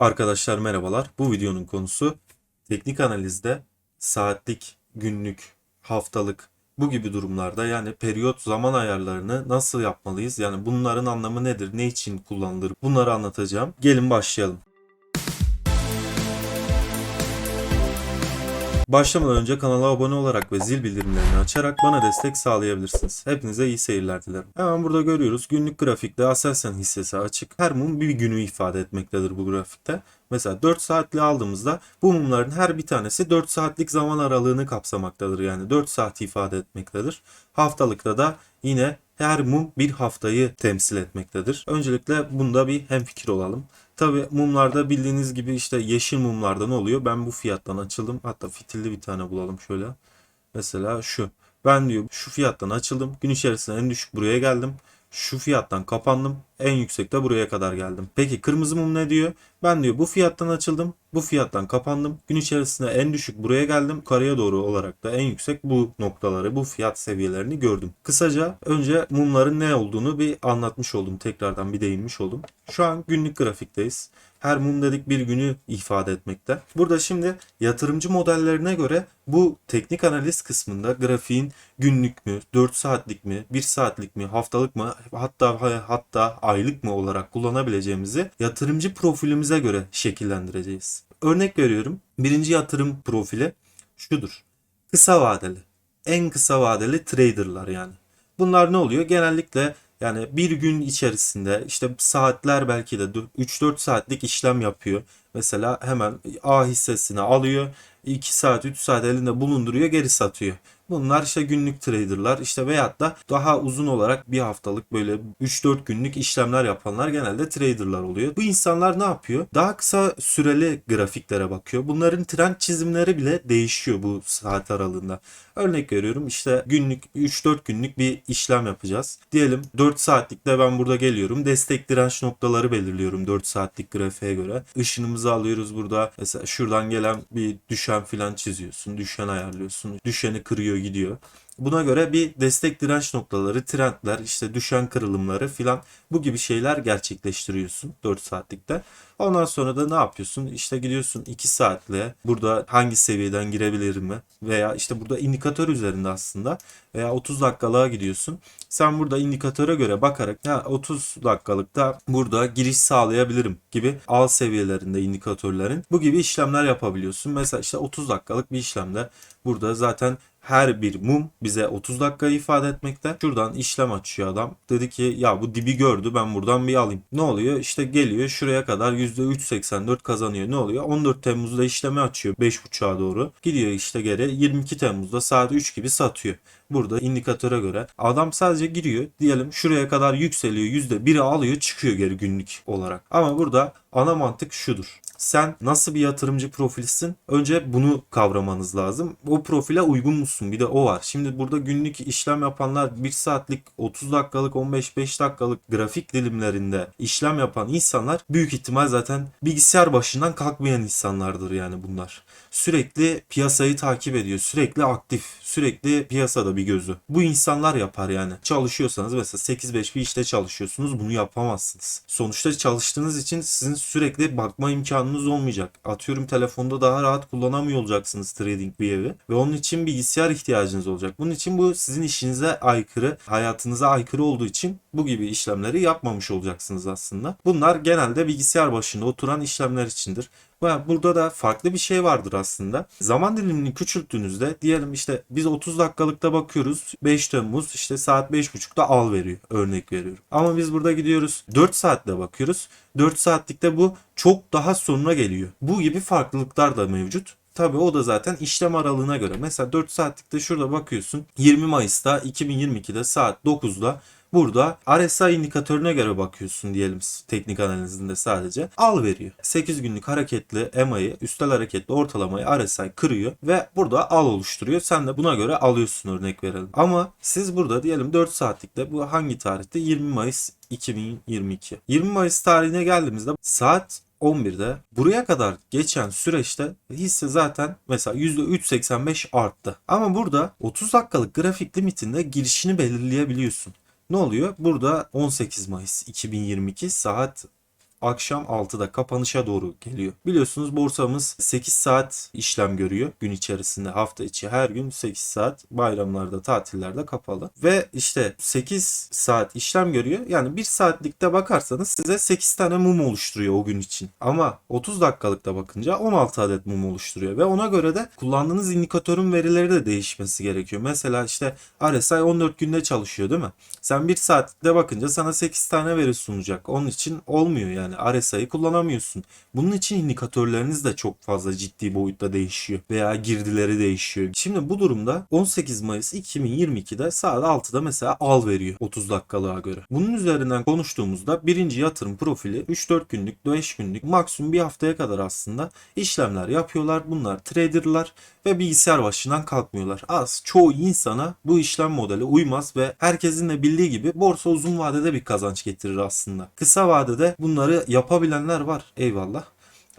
Arkadaşlar merhabalar. Bu videonun konusu teknik analizde saatlik, günlük, haftalık bu gibi durumlarda yani periyot zaman ayarlarını nasıl yapmalıyız? Yani bunların anlamı nedir? Ne için kullanılır? Bunları anlatacağım. Gelin başlayalım. Başlamadan önce kanala abone olarak ve zil bildirimlerini açarak bana destek sağlayabilirsiniz. Hepinize iyi seyirler dilerim. Hemen burada görüyoruz. Günlük grafikte Aselsan hissesi açık. Her mum bir günü ifade etmektedir bu grafikte. Mesela 4 saatli aldığımızda bu mumların her bir tanesi 4 saatlik zaman aralığını kapsamaktadır. Yani 4 saat ifade etmektedir. Haftalıkta da yine her mum bir haftayı temsil etmektedir. Öncelikle bunda bir hemfikir olalım. Tabi mumlarda bildiğiniz gibi işte yeşil mumlarda ne oluyor? Ben bu fiyattan açıldım. Hatta fitilli bir tane bulalım şöyle. Mesela şu. Ben diyor şu fiyattan açıldım. Gün içerisinde en düşük buraya geldim. Şu fiyattan kapandım. En yüksekte buraya kadar geldim. Peki kırmızı mum ne diyor? Ben diyor bu fiyattan açıldım. Bu fiyattan kapandım. Gün içerisinde en düşük buraya geldim. Yukarıya doğru olarak da en yüksek bu noktaları, bu fiyat seviyelerini gördüm. Kısaca önce mumların ne olduğunu bir anlatmış oldum. Tekrardan bir değinmiş oldum. Şu an günlük grafikteyiz. Her mum dedik bir günü ifade etmekte. Burada şimdi yatırımcı modellerine göre bu teknik analiz kısmında grafiğin günlük mü, 4 saatlik mi, 1 saatlik mi, haftalık mı, hatta hatta aylık mı olarak kullanabileceğimizi yatırımcı profilimize göre şekillendireceğiz. Örnek veriyorum. Birinci yatırım profili şudur. Kısa vadeli. En kısa vadeli traderlar yani. Bunlar ne oluyor? Genellikle yani bir gün içerisinde işte saatler belki de 3-4 saatlik işlem yapıyor. Mesela hemen A hissesini alıyor. 2 saat 3 saat elinde bulunduruyor geri satıyor. Bunlar işte günlük traderlar işte veyahut da daha uzun olarak bir haftalık böyle 3-4 günlük işlemler yapanlar genelde traderlar oluyor. Bu insanlar ne yapıyor? Daha kısa süreli grafiklere bakıyor. Bunların trend çizimleri bile değişiyor bu saat aralığında. Örnek veriyorum işte günlük 3-4 günlük bir işlem yapacağız. Diyelim 4 saatlikte ben burada geliyorum. Destek direnç noktaları belirliyorum 4 saatlik grafiğe göre. Işınımızı alıyoruz burada. Mesela şuradan gelen bir düşen filan çiziyorsun. Düşen ayarlıyorsun. Düşeni kırıyor gidiyor. Buna göre bir destek direnç noktaları, trendler, işte düşen kırılımları filan bu gibi şeyler gerçekleştiriyorsun 4 saatlikte. Ondan sonra da ne yapıyorsun? İşte gidiyorsun 2 saatle burada hangi seviyeden girebilirim mi? Veya işte burada indikatör üzerinde aslında veya 30 dakikalığa gidiyorsun. Sen burada indikatöre göre bakarak ya 30 dakikalıkta burada giriş sağlayabilirim gibi al seviyelerinde indikatörlerin bu gibi işlemler yapabiliyorsun. Mesela işte 30 dakikalık bir işlemde burada zaten her bir mum bize 30 dakika ifade etmekte. Şuradan işlem açıyor adam. Dedi ki ya bu dibi gördü ben buradan bir alayım. Ne oluyor? İşte geliyor şuraya kadar %3.84 kazanıyor. Ne oluyor? 14 Temmuz'da işlemi açıyor 5.30'a doğru. Gidiyor işte geri 22 Temmuz'da saat 3 gibi satıyor. Burada indikatöre göre adam sadece giriyor. Diyelim şuraya kadar yükseliyor %1'i alıyor çıkıyor geri günlük olarak. Ama burada ana mantık şudur sen nasıl bir yatırımcı profilsin? Önce bunu kavramanız lazım. O profile uygun musun? Bir de o var. Şimdi burada günlük işlem yapanlar 1 saatlik, 30 dakikalık, 15-5 dakikalık grafik dilimlerinde işlem yapan insanlar büyük ihtimal zaten bilgisayar başından kalkmayan insanlardır yani bunlar. Sürekli piyasayı takip ediyor. Sürekli aktif. Sürekli piyasada bir gözü. Bu insanlar yapar yani. Çalışıyorsanız mesela 8-5 bir işte çalışıyorsunuz bunu yapamazsınız. Sonuçta çalıştığınız için sizin sürekli bakma imkanınız olmayacak. Atıyorum telefonda daha rahat kullanamıyor olacaksınız trading bir evi. Ve onun için bilgisayar ihtiyacınız olacak. Bunun için bu sizin işinize aykırı, hayatınıza aykırı olduğu için bu gibi işlemleri yapmamış olacaksınız aslında. Bunlar genelde bilgisayar başında oturan işlemler içindir. Burada da farklı bir şey vardır aslında. Zaman dilimini küçülttüğünüzde diyelim işte biz 30 dakikalıkta bakıyoruz. 5 Temmuz işte saat 5.30'da al veriyor. Örnek veriyorum. Ama biz burada gidiyoruz 4 saatte bakıyoruz. 4 saatlikte bu çok daha sonra geliyor. Bu gibi farklılıklar da mevcut. Tabii o da zaten işlem aralığına göre. Mesela 4 saatlikte şurada bakıyorsun. 20 Mayıs'ta 2022'de saat 9'da Burada RSI indikatörüne göre bakıyorsun diyelim teknik analizinde sadece. Al veriyor. 8 günlük hareketli EMA'yı, üstel hareketli ortalamayı RSI kırıyor ve burada al oluşturuyor. Sen de buna göre alıyorsun örnek verelim. Ama siz burada diyelim 4 saatlikte bu hangi tarihte? 20 Mayıs 2022. 20 Mayıs tarihine geldiğimizde saat 11'de buraya kadar geçen süreçte hisse zaten mesela %3.85 arttı. Ama burada 30 dakikalık grafik limitinde girişini belirleyebiliyorsun. Ne oluyor? Burada 18 Mayıs 2022 saat akşam 6'da kapanışa doğru geliyor. Biliyorsunuz borsamız 8 saat işlem görüyor gün içerisinde hafta içi her gün 8 saat bayramlarda tatillerde kapalı. Ve işte 8 saat işlem görüyor. Yani 1 saatlikte bakarsanız size 8 tane mum oluşturuyor o gün için. Ama 30 dakikalıkta bakınca 16 adet mum oluşturuyor. Ve ona göre de kullandığınız indikatörün verileri de değişmesi gerekiyor. Mesela işte RSI 14 günde çalışıyor değil mi? Sen 1 saatte bakınca sana 8 tane veri sunacak. Onun için olmuyor yani. RSI'yi kullanamıyorsun. Bunun için indikatörleriniz de çok fazla ciddi boyutta değişiyor. Veya girdileri değişiyor. Şimdi bu durumda 18 Mayıs 2022'de saat 6'da mesela al veriyor 30 dakikalığa göre. Bunun üzerinden konuştuğumuzda birinci yatırım profili 3-4 günlük, 5 günlük maksimum bir haftaya kadar aslında işlemler yapıyorlar. Bunlar traderlar ve bilgisayar başından kalkmıyorlar. Az çoğu insana bu işlem modeli uymaz ve herkesin de bildiği gibi borsa uzun vadede bir kazanç getirir aslında. Kısa vadede bunları yapabilenler var eyvallah.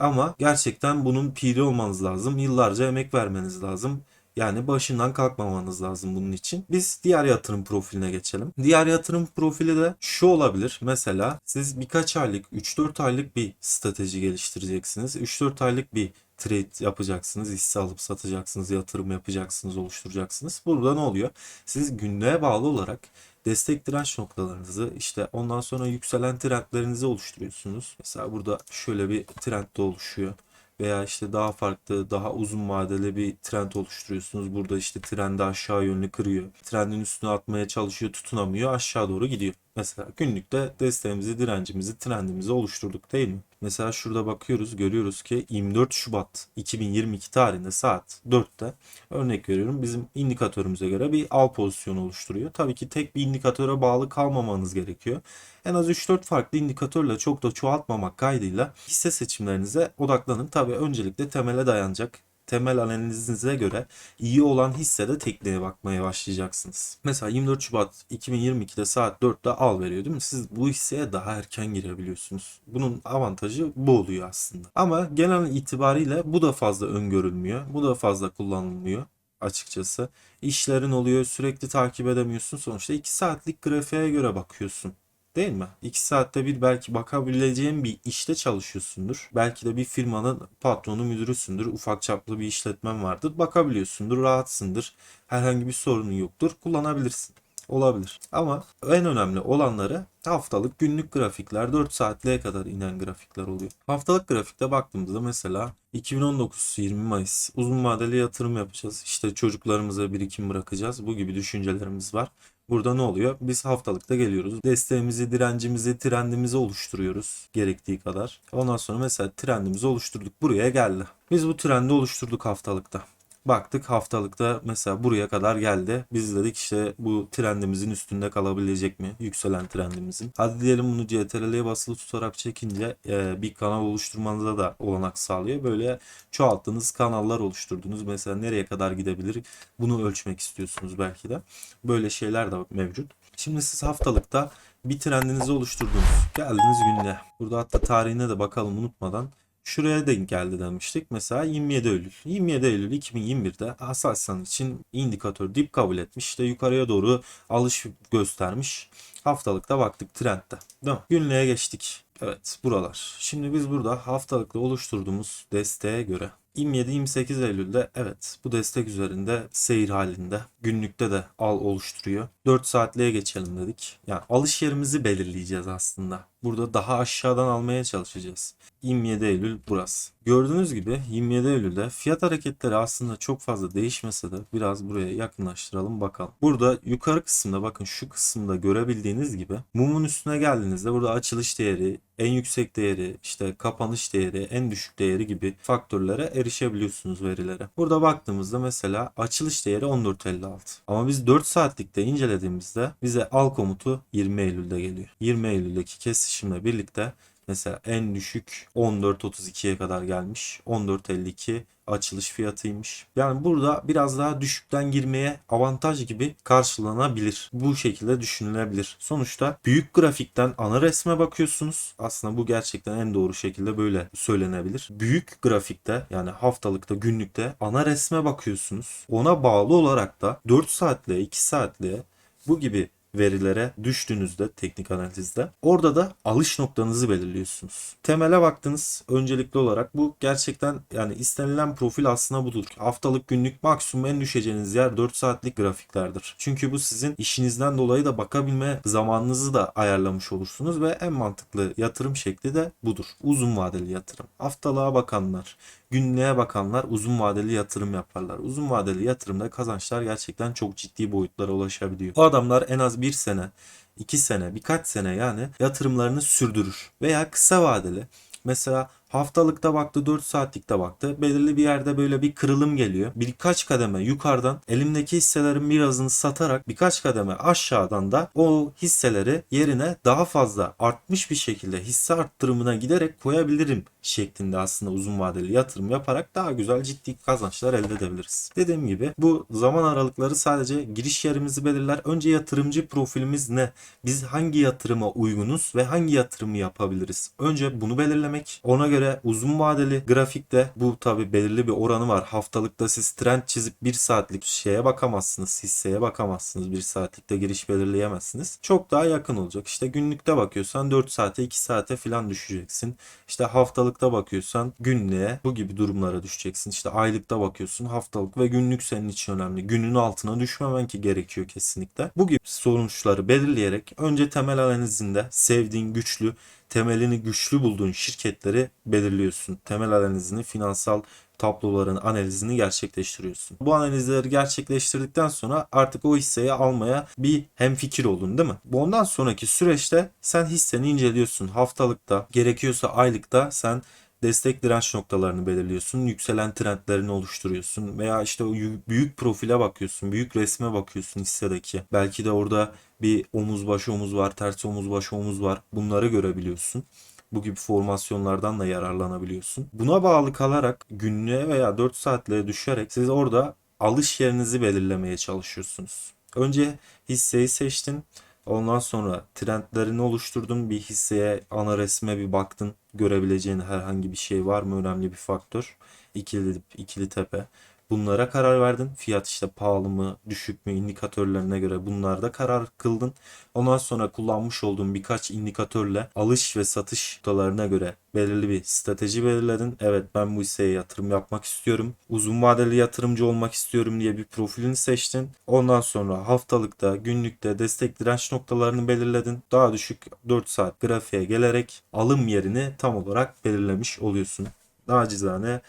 Ama gerçekten bunun piri olmanız lazım. Yıllarca emek vermeniz lazım. Yani başından kalkmamanız lazım bunun için. Biz diğer yatırım profiline geçelim. Diğer yatırım profili de şu olabilir. Mesela siz birkaç aylık, 3-4 aylık bir strateji geliştireceksiniz. 3-4 aylık bir trade yapacaksınız, hisse alıp satacaksınız, yatırım yapacaksınız, oluşturacaksınız. Burada ne oluyor? Siz günlüğe bağlı olarak destek direnç noktalarınızı işte ondan sonra yükselen trendlerinizi oluşturuyorsunuz. Mesela burada şöyle bir trend de oluşuyor veya işte daha farklı, daha uzun vadeli bir trend oluşturuyorsunuz. Burada işte trendi aşağı yönlü kırıyor. Trendin üstüne atmaya çalışıyor, tutunamıyor, aşağı doğru gidiyor. Mesela günlükte desteğimizi, direncimizi, trendimizi oluşturduk değil mi? Mesela şurada bakıyoruz, görüyoruz ki 24 Şubat 2022 tarihinde saat 4'te örnek veriyorum bizim indikatörümüze göre bir al pozisyonu oluşturuyor. Tabii ki tek bir indikatöre bağlı kalmamanız gerekiyor. En az 3-4 farklı indikatörle çok da çoğaltmamak kaydıyla hisse seçimlerinize odaklanın. Tabii öncelikle temele dayanacak temel analizinize göre iyi olan hissede tekniğe bakmaya başlayacaksınız. Mesela 24 Şubat 2022'de saat 4'te al veriyor değil mi? Siz bu hisseye daha erken girebiliyorsunuz. Bunun avantajı bu oluyor aslında. Ama genel itibariyle bu da fazla öngörülmüyor. Bu da fazla kullanılmıyor açıkçası. İşlerin oluyor sürekli takip edemiyorsun. Sonuçta 2 saatlik grafiğe göre bakıyorsun. Değil mi? 2 saatte bir belki bakabileceğin bir işte çalışıyorsundur. Belki de bir firmanın patronu müdürüsündür. Ufak çaplı bir işletmen vardır. Bakabiliyorsundur, rahatsındır. Herhangi bir sorunun yoktur. Kullanabilirsin. Olabilir. Ama en önemli olanları haftalık günlük grafikler 4 saatliğe kadar inen grafikler oluyor. Haftalık grafikte baktığımızda mesela 2019 20 Mayıs uzun vadeli yatırım yapacağız. İşte çocuklarımıza birikim bırakacağız. Bu gibi düşüncelerimiz var. Burada ne oluyor? Biz haftalıkta geliyoruz. Desteğimizi, direncimizi, trendimizi oluşturuyoruz gerektiği kadar. Ondan sonra mesela trendimizi oluşturduk. Buraya geldi. Biz bu trendi oluşturduk haftalıkta. Baktık haftalıkta mesela buraya kadar geldi. Biz dedik işte bu trendimizin üstünde kalabilecek mi? Yükselen trendimizin. Hadi diyelim bunu CTRL'ye basılı tutarak çekince e, bir kanal oluşturmanıza da olanak sağlıyor. Böyle çoğalttığınız kanallar oluşturdunuz. Mesela nereye kadar gidebilir? Bunu ölçmek istiyorsunuz belki de. Böyle şeyler de mevcut. Şimdi siz haftalıkta bir trendinizi oluşturdunuz. Geldiniz gününe. Burada hatta tarihine de bakalım unutmadan şuraya denk geldi demiştik. Mesela 27 Eylül. 27 Eylül 2021'de Aselsan için indikatör dip kabul etmiş. İşte yukarıya doğru alış göstermiş. Haftalıkta baktık trendde. Değil mi? Günlüğe geçtik. Evet buralar. Şimdi biz burada haftalıkta oluşturduğumuz desteğe göre 27-28 Eylül'de evet bu destek üzerinde seyir halinde. Günlükte de al oluşturuyor. 4 saatliğe geçelim dedik. Yani alış yerimizi belirleyeceğiz aslında. Burada daha aşağıdan almaya çalışacağız. 27 Eylül burası. Gördüğünüz gibi 27 Eylül'de fiyat hareketleri aslında çok fazla değişmese de biraz buraya yakınlaştıralım bakalım. Burada yukarı kısımda bakın şu kısımda görebildiğiniz gibi mumun üstüne geldiğinizde burada açılış değeri, en yüksek değeri, işte kapanış değeri, en düşük değeri gibi faktörlere erişebiliyorsunuz verilere. Burada baktığımızda mesela açılış değeri 14.56. Ama biz 4 saatlikte incelediğimizde bize al komutu 20 Eylül'de geliyor. 20 Eylül'deki kesişimle birlikte Mesela en düşük 14.32'ye kadar gelmiş. 14.52 açılış fiyatıymış. Yani burada biraz daha düşükten girmeye avantaj gibi karşılanabilir. Bu şekilde düşünülebilir. Sonuçta büyük grafikten ana resme bakıyorsunuz. Aslında bu gerçekten en doğru şekilde böyle söylenebilir. Büyük grafikte yani haftalıkta günlükte ana resme bakıyorsunuz. Ona bağlı olarak da 4 saatliğe 2 saatliğe bu gibi verilere düştüğünüzde teknik analizde orada da alış noktanızı belirliyorsunuz. Temele baktınız öncelikli olarak bu gerçekten yani istenilen profil aslında budur. Haftalık günlük maksimum en düşeceğiniz yer 4 saatlik grafiklerdir. Çünkü bu sizin işinizden dolayı da bakabilme zamanınızı da ayarlamış olursunuz ve en mantıklı yatırım şekli de budur. Uzun vadeli yatırım. Haftalığa bakanlar, günlüğe bakanlar uzun vadeli yatırım yaparlar. Uzun vadeli yatırımda kazançlar gerçekten çok ciddi boyutlara ulaşabiliyor. O adamlar en az bir sene, iki sene, birkaç sene yani yatırımlarını sürdürür. Veya kısa vadeli Mesela haftalıkta baktı 4 saatlikte baktı. Belirli bir yerde böyle bir kırılım geliyor. Birkaç kademe yukarıdan elimdeki hisselerin birazını satarak birkaç kademe aşağıdan da o hisseleri yerine daha fazla artmış bir şekilde hisse arttırımına giderek koyabilirim şeklinde aslında uzun vadeli yatırım yaparak daha güzel ciddi kazançlar elde edebiliriz. Dediğim gibi bu zaman aralıkları sadece giriş yerimizi belirler. Önce yatırımcı profilimiz ne? Biz hangi yatırıma uygunuz ve hangi yatırımı yapabiliriz? Önce bunu belirlemek. Ona göre uzun vadeli grafikte bu tabi belirli bir oranı var. Haftalıkta siz trend çizip bir saatlik şeye bakamazsınız. Hisseye bakamazsınız. Bir saatlikte giriş belirleyemezsiniz. Çok daha yakın olacak. İşte günlükte bakıyorsan 4 saate 2 saate falan düşeceksin. İşte haftalıkta bakıyorsan günlüğe bu gibi durumlara düşeceksin. İşte aylıkta bakıyorsun haftalık ve günlük senin için önemli. Günün altına düşmemen ki gerekiyor kesinlikle. Bu gibi sonuçları belirleyerek önce temel analizinde sevdiğin güçlü temelini güçlü bulduğun şirketleri belirliyorsun. Temel analizini, finansal tabloların analizini gerçekleştiriyorsun. Bu analizleri gerçekleştirdikten sonra artık o hisseyi almaya bir hemfikir oldun değil mi? Ondan sonraki süreçte sen hisseni inceliyorsun. Haftalıkta, gerekiyorsa aylıkta sen destek direnç noktalarını belirliyorsun. Yükselen trendlerini oluşturuyorsun. Veya işte o büyük profile bakıyorsun. Büyük resme bakıyorsun hissedeki. Belki de orada bir omuz başı omuz var. Ters omuz başı omuz var. Bunları görebiliyorsun. Bu gibi formasyonlardan da yararlanabiliyorsun. Buna bağlı kalarak günlüğe veya 4 saatliğe düşerek siz orada alış yerinizi belirlemeye çalışıyorsunuz. Önce hisseyi seçtin. Ondan sonra trendlerini oluşturdun. Bir hisseye, ana resme bir baktın. Görebileceğin herhangi bir şey var mı? Önemli bir faktör. İkili ikili tepe. Bunlara karar verdin. Fiyat işte pahalı mı, düşük mü indikatörlerine göre bunlarda karar kıldın. Ondan sonra kullanmış olduğun birkaç indikatörle alış ve satış noktalarına göre belirli bir strateji belirledin. Evet ben bu hisseye yatırım yapmak istiyorum. Uzun vadeli yatırımcı olmak istiyorum diye bir profilini seçtin. Ondan sonra haftalıkta, günlükte destek direnç noktalarını belirledin. Daha düşük 4 saat grafiğe gelerek alım yerini tam olarak belirlemiş oluyorsun. Nacizane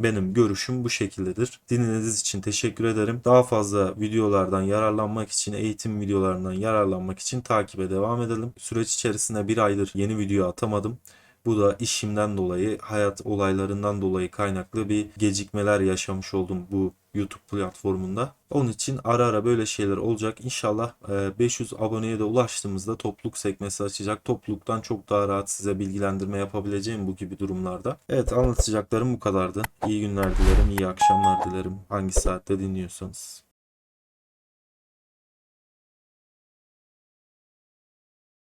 benim görüşüm bu şekildedir. Dinlediğiniz için teşekkür ederim. Daha fazla videolardan yararlanmak için, eğitim videolarından yararlanmak için takibe devam edelim. Süreç içerisinde bir aydır yeni video atamadım. Bu da işimden dolayı, hayat olaylarından dolayı kaynaklı bir gecikmeler yaşamış oldum bu YouTube platformunda. Onun için ara ara böyle şeyler olacak. İnşallah e, 500 aboneye de ulaştığımızda topluluk sekmesi açacak. Topluluktan çok daha rahat size bilgilendirme yapabileceğim bu gibi durumlarda. Evet anlatacaklarım bu kadardı. İyi günler dilerim, iyi akşamlar dilerim. Hangi saatte dinliyorsanız.